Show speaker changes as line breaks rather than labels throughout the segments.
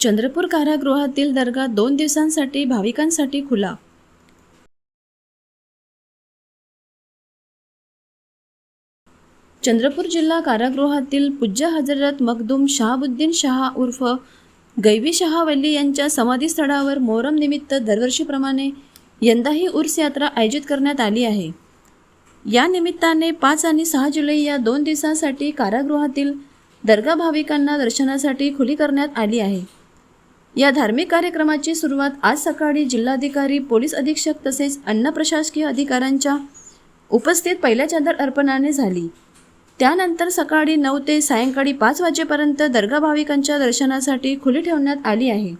चंद्रपूर कारागृहातील दर्गा दोन दिवसांसाठी भाविकांसाठी खुला. चंद्रपूर जिल्हा कारागृहातील पूज्य हजरत मखदूम शहाबुद्दीन शहा उर्फ गैबी शहा वल्ली यांच्या समाधीस्थळावर मोहरम निमित्त दरवर्षीप्रमाणे यंदाही उर्स यात्रा आयोजित करण्यात आली आहे. या निमित्ताने पाच आणि सहा जुलै या दोन दिवसांसाठी कारागृहातील दर्गा भाविकांना दर्शनासाठी खुली करण्यात आली आहे. या धार्मिक कार्यक्रमाची सुरुवात आज सकाळी जिल्हाधिकारी पोलीस अधीक्षक तसेच अन्न प्रशासकीय अधिकाऱ्यांच्या उपस्थित पहिल्या चादर अर्पणाने झाली. त्यानंतर सकाळी नऊ ते सायंकाळी पाच वाजेपर्यंत दर्गा भाविकांच्या दर्शनासाठी खुली ठेवण्यात आली आहे.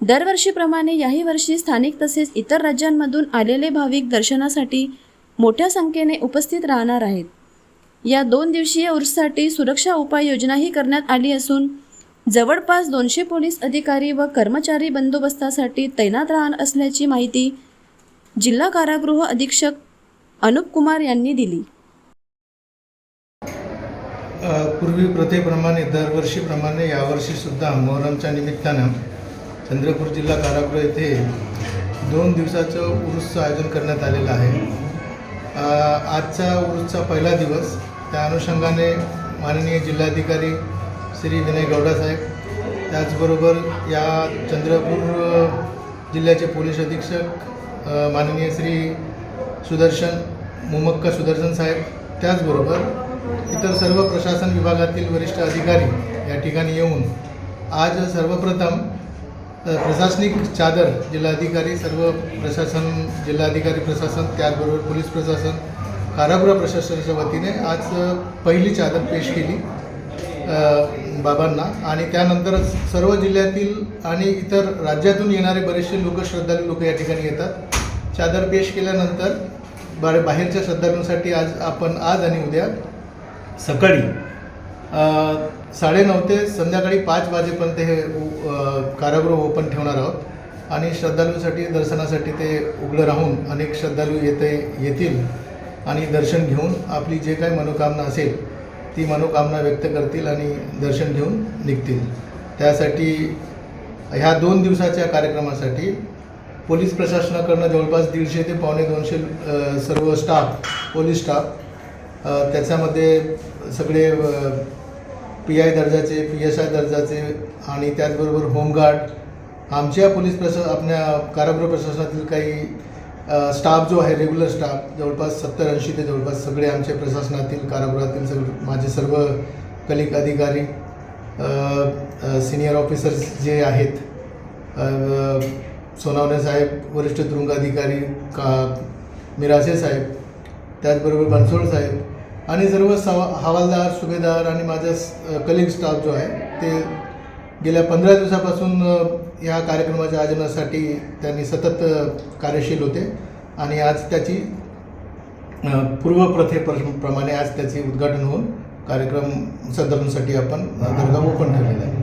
दरवर्षीप्रमाणे याही वर्षी स्थानिक तसेच इतर राज्यांमधून आलेले भाविक दर्शनासाठी मोठ्या संख्येने उपस्थित राहणार आहेत. या दोन दिवसीय उर्ससाठी सुरक्षा उपाययोजनाही करण्यात आली असून जवळपास दोनशे पोलीस अधिकारी व कर्मचारी बंदोबस्तासाठी तैनात राहणार असल्याची माहिती जिल्हा कारागृह अधीक्षक अनुप कुमार यांनी दिली.
पूर्वी प्रथेप्रमाणे दरवर्षीप्रमाणे यावर्षीसुद्धा मोहरमच्या निमित्तानं चंद्रपूर जिल्हा कारागृह येथे दोन दिवसाचं उरूसचं आयोजन करण्यात आलेलं आहे. आजचा उरूसचा पहिला दिवस त्या अनुषंगाने माननीय जिल्हाधिकारी श्री विनय गौडासाहेब त्याचबरोबर या चंद्रपूर जिल्ह्याचे पोलीस अधीक्षक माननीय श्री सुदर्शन मुमक्का सुदर्शन साहेब. त्याचबरोबर इतर सर्व प्रशासन विभागातील वरिष्ठ अधिकारी या ठिकाणी येऊन आज सर्वप्रथम प्रशासनिक चादर जिल्हाधिकारी सर्व प्रशासन जिल्हाधिकारी प्रशासन त्याचबरोबर पोलीस प्रशासन कारागृह प्रशासनाच्या वतीने आज पहिली चादर पेश केली. बाबांना आणि त्यानंतरच सर्व जिल्ह्यातील आणि इतर राज्यातून येणारे बरेचसे लोक श्रद्धाळू लोक या ठिकाणी येतात. चादर पेश केल्यानंतर बारे बाहेरच्या श्रद्धाळूंसाठी आज आपण आज आणि उद्या सकाळी साडेनऊ ते संध्याकाळी पाच वाजेपर्यंत हे उ- कारागृह ओपन ठेवणार आहोत. आणि श्रद्धाळूंसाठी दर्शनासाठी ते उघडं राहून अनेक श्रद्धाळू येते येतील आणि दर्शन घेऊन आपली जे काही मनोकामना असेल ती मनोकामना व्यक्त करतील आणि दर्शन घेऊन निघतील. त्यासाठी ह्या दोन दिवसाच्या कार्यक्रमासाठी पोलीस प्रशासनाकडनं जवळपास दीडशे ते पावणे दोनशे सर्व स्टाफ पोलीस स्टाफ त्याच्यामध्ये सगळे पी आय दर्जाचे पी एस आय दर्जाचे आणि त्याचबरोबर होमगार्ड. आमच्या पोलीस प्रशा आपल्या कारागृह प्रशासनातील काही स्टाफ जो आहे रेग्युलर स्टाफ जवळपास सत्तर ऐंशी ते जवळपास सगळे आमच्या प्रशासनातील कारागृहातील सगळे माझे सर्व कलिक अधिकारी सिनियर ऑफिसर्स जे आहेत अ, सोनावणे साहेब वरिष्ठ तुरुंग अधिकारी का मिरासे साहेब त्याचबरोबर बनसोड साहेब आणि सर्व सवा हवालदार सुभेदार आणि माझा कलिक स्टाफ जो आहे ते गेल्या पंधरा दिवसापासून या कार्यक्रमाच्या आयोजनासाठी त्यांनी सतत कार्यशील होते आणि आज त्याची पूर्वप्रथेप्रमाणे आज त्याचे उद्घाटन होऊन कार्यक्रम सदरूंसाठी आपण दर्गा ओपन ठेवलेला आहे.